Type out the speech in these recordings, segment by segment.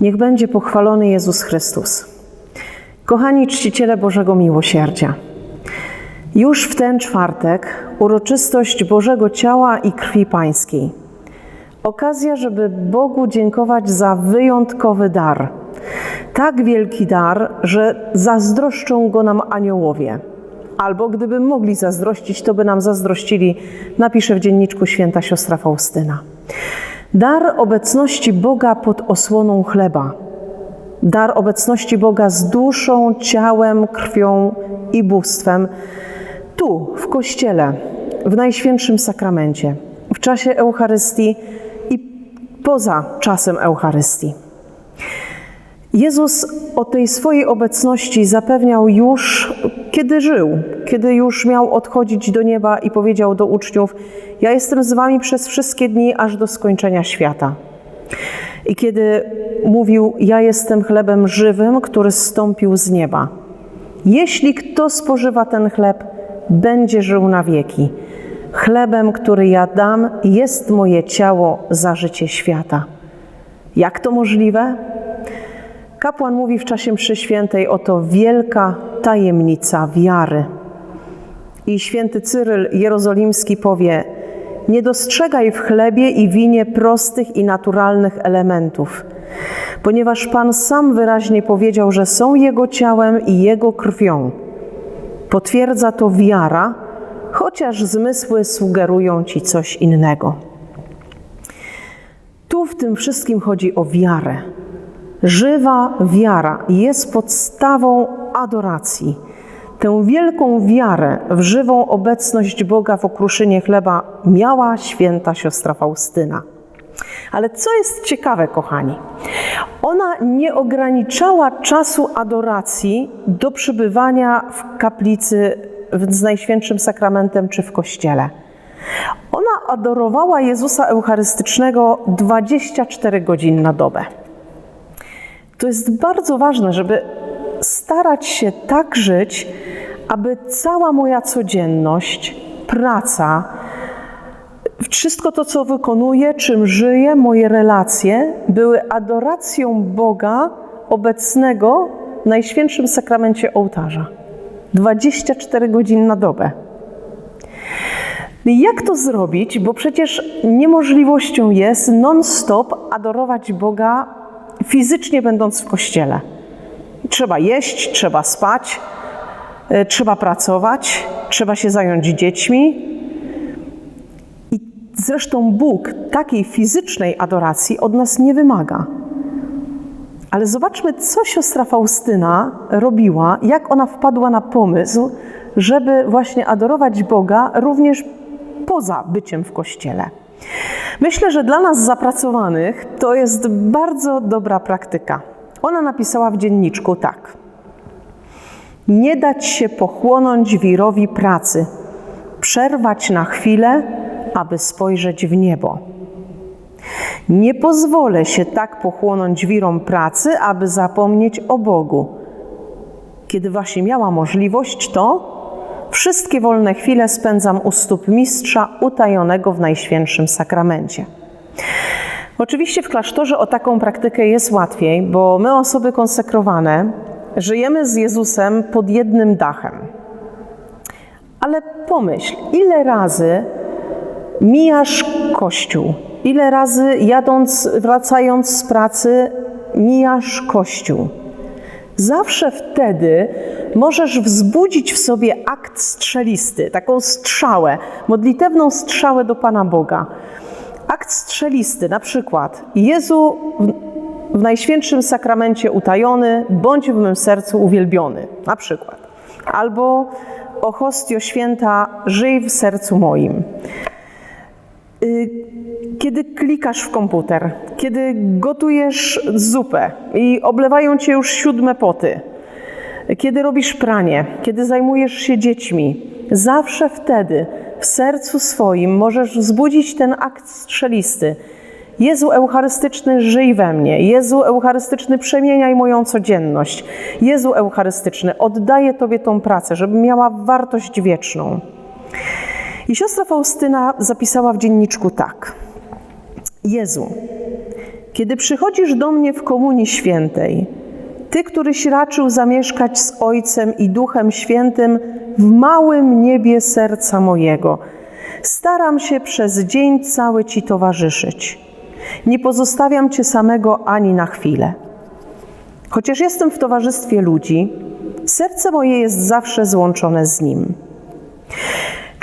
Niech będzie pochwalony Jezus Chrystus. Kochani czciciele Bożego Miłosierdzia, już w ten czwartek uroczystość Bożego Ciała i Krwi Pańskiej. Okazja, żeby Bogu dziękować za wyjątkowy dar. Tak wielki dar, że zazdroszczą go nam aniołowie. Albo gdyby mogli zazdrościć, to by nam zazdrościli, napisze w dzienniczku święta siostra Faustyna. Dar obecności Boga pod osłoną chleba. Dar obecności Boga z duszą, ciałem, krwią i bóstwem. Tu, w Kościele, w Najświętszym Sakramencie, w czasie Eucharystii i poza czasem Eucharystii. Jezus o tej swojej obecności zapewniał już, kiedy żył, kiedy już miał odchodzić do nieba i powiedział do uczniów: Ja jestem z wami przez wszystkie dni, aż do skończenia świata. I kiedy mówił: Ja jestem chlebem żywym, który zstąpił z nieba. Jeśli kto spożywa ten chleb, będzie żył na wieki. Chlebem, który ja dam, jest moje ciało za życie świata. Jak to możliwe? Kapłan mówi w czasie mszy świętej oto wielka tajemnica wiary. I święty Cyryl Jerozolimski powie: Nie dostrzegaj w chlebie i winie prostych i naturalnych elementów, ponieważ Pan sam wyraźnie powiedział, że są Jego ciałem i Jego krwią. Potwierdza to wiara, chociaż zmysły sugerują ci coś innego. Tu w tym wszystkim chodzi o wiarę. Żywa wiara jest podstawą adoracji. Tę wielką wiarę w żywą obecność Boga w okruszynie chleba miała święta siostra Faustyna. Ale co jest ciekawe, kochani, ona nie ograniczała czasu adoracji do przebywania w kaplicy z Najświętszym Sakramentem czy w kościele. Ona adorowała Jezusa Eucharystycznego 24 godziny na dobę. To jest bardzo ważne, żeby starać się tak żyć, aby cała moja codzienność, praca, wszystko to, co wykonuję, czym żyję, moje relacje, były adoracją Boga obecnego w Najświętszym Sakramencie ołtarza. 24 godziny na dobę. Jak to zrobić? Bo przecież niemożliwością jest non-stop adorować Boga fizycznie będąc w kościele. Trzeba jeść, trzeba spać, y, trzeba pracować, trzeba się zająć dziećmi. I zresztą Bóg takiej fizycznej adoracji od nas nie wymaga. Ale zobaczmy, co siostra Faustyna robiła, jak ona wpadła na pomysł, żeby właśnie adorować Boga również poza byciem w kościele. Myślę, że dla nas zapracowanych to jest bardzo dobra praktyka. Ona napisała w dzienniczku tak: Nie dać się pochłonąć wirowi pracy, przerwać na chwilę, aby spojrzeć w niebo. Nie pozwolę się tak pochłonąć wirom pracy, aby zapomnieć o Bogu. Kiedy właśnie miała możliwość, to Wszystkie wolne chwile spędzam u stóp mistrza utajonego w Najświętszym Sakramencie. Oczywiście w klasztorze o taką praktykę jest łatwiej, bo my, osoby konsekrowane, żyjemy z Jezusem pod jednym dachem. Ale pomyśl, ile razy mijasz kościół, ile razy jadąc, wracając z pracy, mijasz kościół. Zawsze wtedy możesz wzbudzić w sobie akt strzelisty, taką strzałę, modlitewną strzałę do Pana Boga. Akt strzelisty, na przykład Jezu w Najświętszym Sakramencie utajony, bądź w mym sercu uwielbiony, na przykład. Albo o hostio święta, żyj w sercu moim. Kiedy klikasz w komputer, kiedy gotujesz zupę i oblewają cię już siódme poty, kiedy robisz pranie, kiedy zajmujesz się dziećmi, zawsze wtedy w sercu swoim możesz wzbudzić ten akt strzelisty. Jezu Eucharystyczny, żyj we mnie. Jezu Eucharystyczny, przemieniaj moją codzienność. Jezu Eucharystyczny, oddaję Tobie tą pracę, żeby miała wartość wieczną. I siostra Faustyna zapisała w dzienniczku tak. Jezu, Kiedy przychodzisz do mnie w Komunii Świętej, Ty, któryś raczył zamieszkać z Ojcem i Duchem Świętym w małym niebie serca mojego, staram się przez dzień cały Ci towarzyszyć. Nie pozostawiam Cię samego ani na chwilę. Chociaż jestem w towarzystwie ludzi, serce moje jest zawsze złączone z Nim.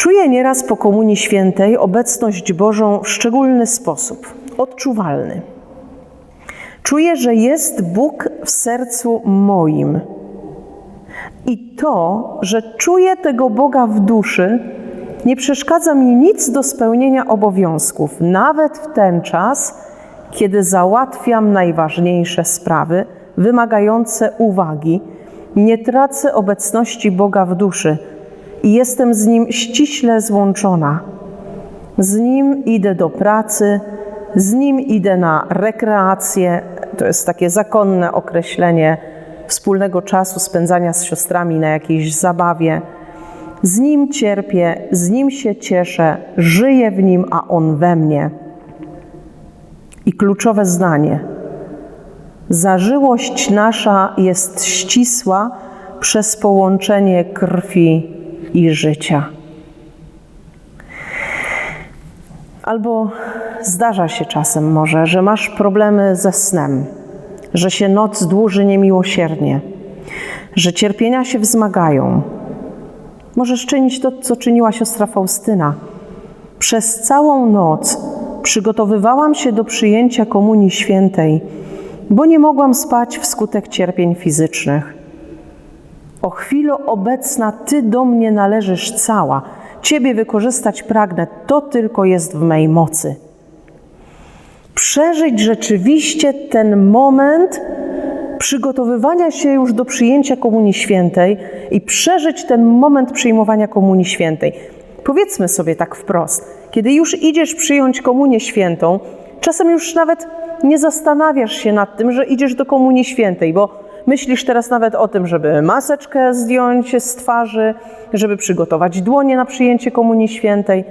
Czuję nieraz po Komunii Świętej obecność Bożą w szczególny sposób, odczuwalny. Czuję, że jest Bóg w sercu moim. I to, że czuję tego Boga w duszy, nie przeszkadza mi nic do spełnienia obowiązków, nawet w ten czas, kiedy załatwiam najważniejsze sprawy wymagające uwagi. Nie tracę obecności Boga w duszy i jestem z Nim ściśle złączona. Z Nim idę do pracy, z Nim idę na rekreację. To jest takie zakonne określenie wspólnego czasu spędzania z siostrami na jakiejś zabawie. Z Nim cierpię, z Nim się cieszę, żyję w Nim, a On we mnie. I kluczowe zdanie. Zażyłość nasza jest ścisła przez połączenie krwi i życia. Albo zdarza się czasem może, że masz problemy ze snem, że się noc dłuży niemiłosiernie, że cierpienia się wzmagają. Możesz czynić to, co czyniła siostra Faustyna. Przez całą noc przygotowywałam się do przyjęcia Komunii Świętej, bo nie mogłam spać wskutek cierpień fizycznych. O chwilo obecna Ty do mnie należysz cała. Ciebie wykorzystać pragnę, to tylko jest w mej mocy. Przeżyć rzeczywiście ten moment przygotowywania się już do przyjęcia Komunii Świętej i przeżyć ten moment przyjmowania Komunii Świętej. Powiedzmy sobie tak wprost, kiedy już idziesz przyjąć Komunię Świętą, czasem już nawet nie zastanawiasz się nad tym, że idziesz do Komunii Świętej, bo Myślisz teraz nawet o tym, żeby maseczkę zdjąć z twarzy, żeby przygotować dłonie na przyjęcie Komunii Świętej.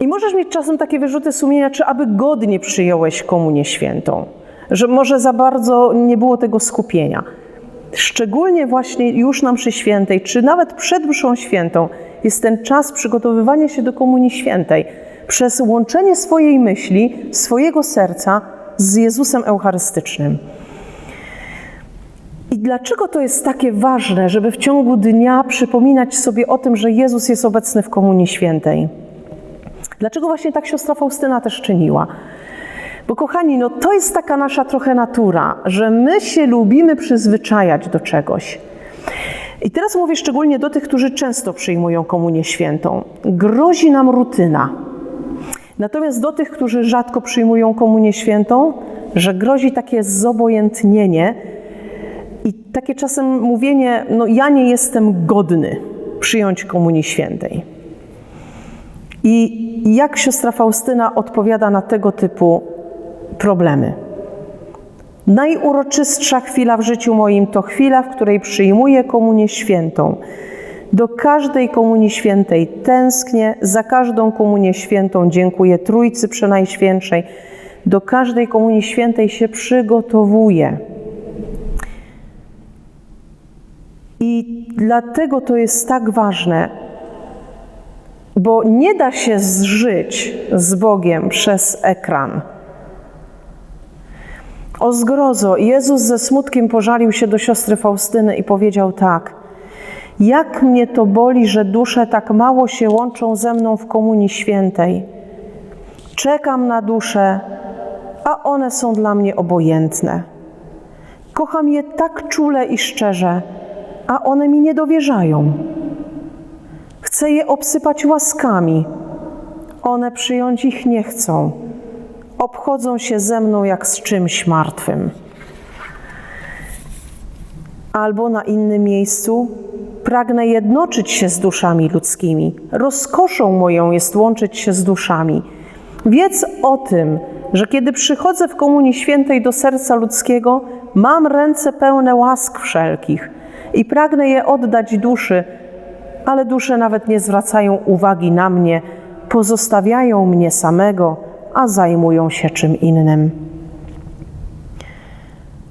I możesz mieć czasem takie wyrzuty sumienia, czy aby godnie przyjąłeś Komunię Świętą, że może za bardzo nie było tego skupienia. Szczególnie właśnie już na mszy świętej, czy nawet przed mszą świętą, jest ten czas przygotowywania się do Komunii Świętej przez łączenie swojej myśli, swojego serca z Jezusem Eucharystycznym. I dlaczego to jest takie ważne, żeby w ciągu dnia przypominać sobie o tym, że Jezus jest obecny w Komunii Świętej? Dlaczego właśnie tak siostra Faustyna też czyniła? Bo kochani, no to jest taka nasza trochę natura, że my się lubimy przyzwyczajać do czegoś. I teraz mówię szczególnie do tych, którzy często przyjmują Komunię Świętą. Grozi nam rutyna. Natomiast do tych, którzy rzadko przyjmują Komunię Świętą, że grozi takie zobojętnienie, takie czasem mówienie, no ja nie jestem godny przyjąć Komunii Świętej. I jak siostra Faustyna odpowiada na tego typu problemy? Najuroczystsza chwila w życiu moim to chwila, w której przyjmuję Komunię Świętą. Do każdej Komunii Świętej tęsknię, za każdą Komunię Świętą dziękuję Trójcy Przenajświętszej. Do każdej Komunii Świętej się przygotowuję. I dlatego to jest tak ważne, bo nie da się zżyć z Bogiem przez ekran. O zgrozo, Jezus ze smutkiem pożalił się do siostry Faustyny i powiedział tak: Jak mnie to boli, że dusze tak mało się łączą ze mną w Komunii Świętej. Czekam na dusze, a one są dla mnie obojętne. Kocham je tak czule i szczerze a one mi nie dowierzają. Chcę je obsypać łaskami, one przyjąć ich nie chcą. Obchodzą się ze mną jak z czymś martwym. Albo na innym miejscu pragnę jednoczyć się z duszami ludzkimi. Rozkoszą moją jest łączyć się z duszami. Wiedz o tym, że kiedy przychodzę w Komunii Świętej do serca ludzkiego, mam ręce pełne łask wszelkich – i pragnę je oddać duszy, ale dusze nawet nie zwracają uwagi na mnie, pozostawiają mnie samego, a zajmują się czym innym.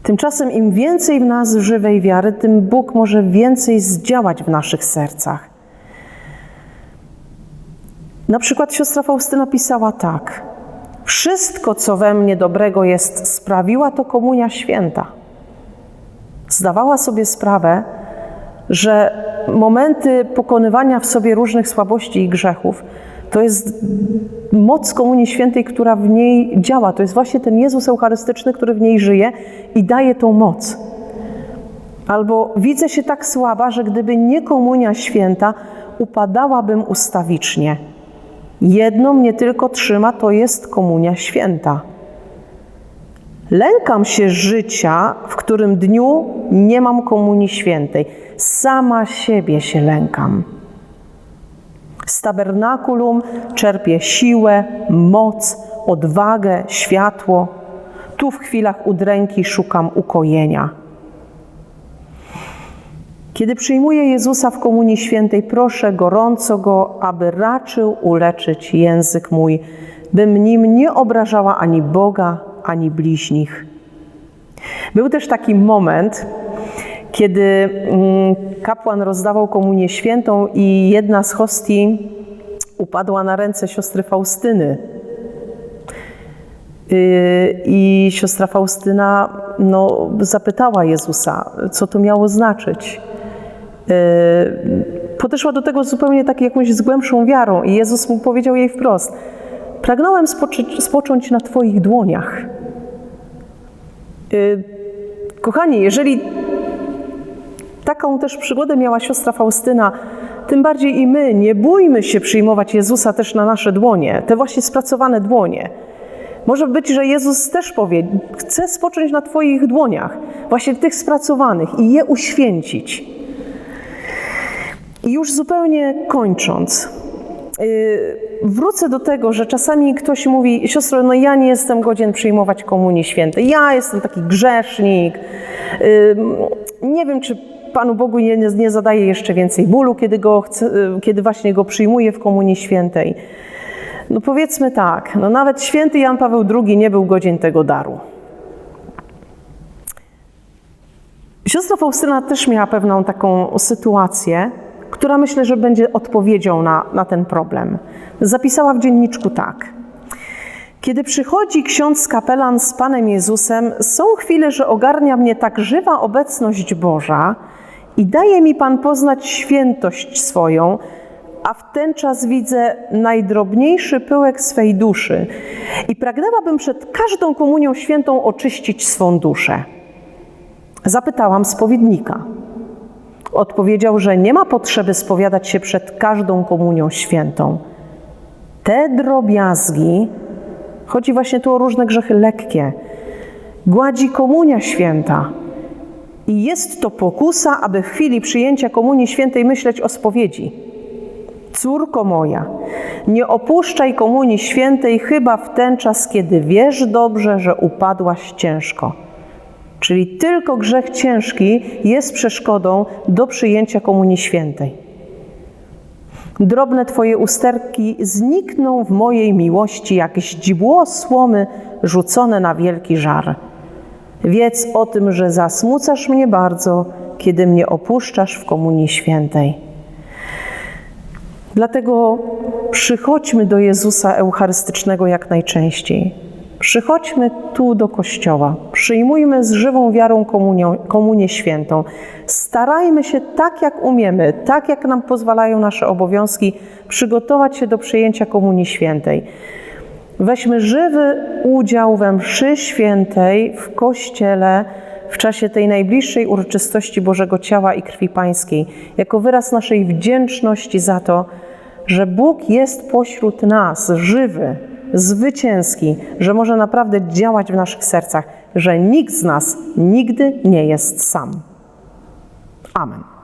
Tymczasem im więcej w nas żywej wiary, tym Bóg może więcej zdziałać w naszych sercach. Na przykład siostra Faustyna pisała tak: Wszystko, co we mnie dobrego jest, sprawiła to komunia święta. Zdawała sobie sprawę, że momenty pokonywania w sobie różnych słabości i grzechów to jest moc Komunii Świętej, która w niej działa. To jest właśnie ten Jezus Eucharystyczny, który w niej żyje i daje tą moc. Albo widzę się tak słaba, że gdyby nie Komunia Święta, upadałabym ustawicznie. Jedno mnie tylko trzyma, to jest Komunia Święta. Lękam się życia, w którym dniu nie mam Komunii Świętej. Sama siebie się lękam. Z tabernakulum czerpię siłę, moc, odwagę, światło. Tu w chwilach udręki szukam ukojenia. Kiedy przyjmuję Jezusa w Komunii Świętej, proszę gorąco Go, aby raczył uleczyć język mój, bym nim nie obrażała ani Boga, ani bliźnich. Był też taki moment, kiedy mm, kapłan rozdawał komunię świętą i jedna z hostii upadła na ręce siostry Faustyny. Y, I siostra Faustyna no, zapytała Jezusa, co to miało znaczyć. Y, podeszła do tego zupełnie tak jakąś z głębszą wiarą i Jezus mu powiedział jej wprost: Pragnąłem spocząć, spocząć na Twoich dłoniach. Y, kochani, jeżeli taką też przygodę miała siostra Faustyna, tym bardziej i my nie bójmy się przyjmować Jezusa też na nasze dłonie, te właśnie spracowane dłonie. Może być, że Jezus też powie: Chcę spocząć na Twoich dłoniach, właśnie tych spracowanych i je uświęcić. I już zupełnie kończąc, yy, wrócę do tego, że czasami ktoś mówi: Siostro, no ja nie jestem godzien przyjmować Komunii Świętej, ja jestem taki grzesznik. Nie wiem, czy Panu Bogu nie, nie zadaje jeszcze więcej bólu, kiedy, go chce, kiedy właśnie go przyjmuje w Komunii Świętej. No powiedzmy tak, no nawet święty Jan Paweł II nie był godzien tego daru. Siostra Faustyna też miała pewną taką sytuację, która myślę, że będzie odpowiedzią na, na ten problem. Zapisała w dzienniczku tak. Kiedy przychodzi ksiądz kapelan z Panem Jezusem, są chwile, że ogarnia mnie tak żywa obecność Boża i daje mi Pan poznać świętość swoją, a w ten czas widzę najdrobniejszy pyłek swej duszy i pragnęłabym przed każdą komunią świętą oczyścić swą duszę. Zapytałam spowiednika. Odpowiedział, że nie ma potrzeby spowiadać się przed każdą komunią świętą. Te drobiazgi, chodzi właśnie tu o różne grzechy lekkie, gładzi komunia święta. I jest to pokusa, aby w chwili przyjęcia komunii świętej myśleć o spowiedzi. Córko moja, nie opuszczaj komunii świętej chyba w ten czas, kiedy wiesz dobrze, że upadłaś ciężko. Czyli tylko grzech ciężki jest przeszkodą do przyjęcia komunii świętej. Drobne Twoje usterki znikną w mojej miłości jak źdźbło słomy rzucone na wielki żar. Wiedz o tym, że zasmucasz mnie bardzo, kiedy mnie opuszczasz w komunii świętej. Dlatego przychodźmy do Jezusa Eucharystycznego jak najczęściej. Przychodźmy tu do kościoła, przyjmujmy z żywą wiarą komunią, komunię świętą. Starajmy się tak, jak umiemy, tak, jak nam pozwalają nasze obowiązki, przygotować się do przyjęcia komunii świętej. Weźmy żywy udział we mszy świętej w kościele w czasie tej najbliższej uroczystości Bożego Ciała i Krwi Pańskiej, jako wyraz naszej wdzięczności za to, że Bóg jest pośród nas, żywy, zwycięski, że może naprawdę działać w naszych sercach, że nikt z nas nigdy nie jest sam. Amen.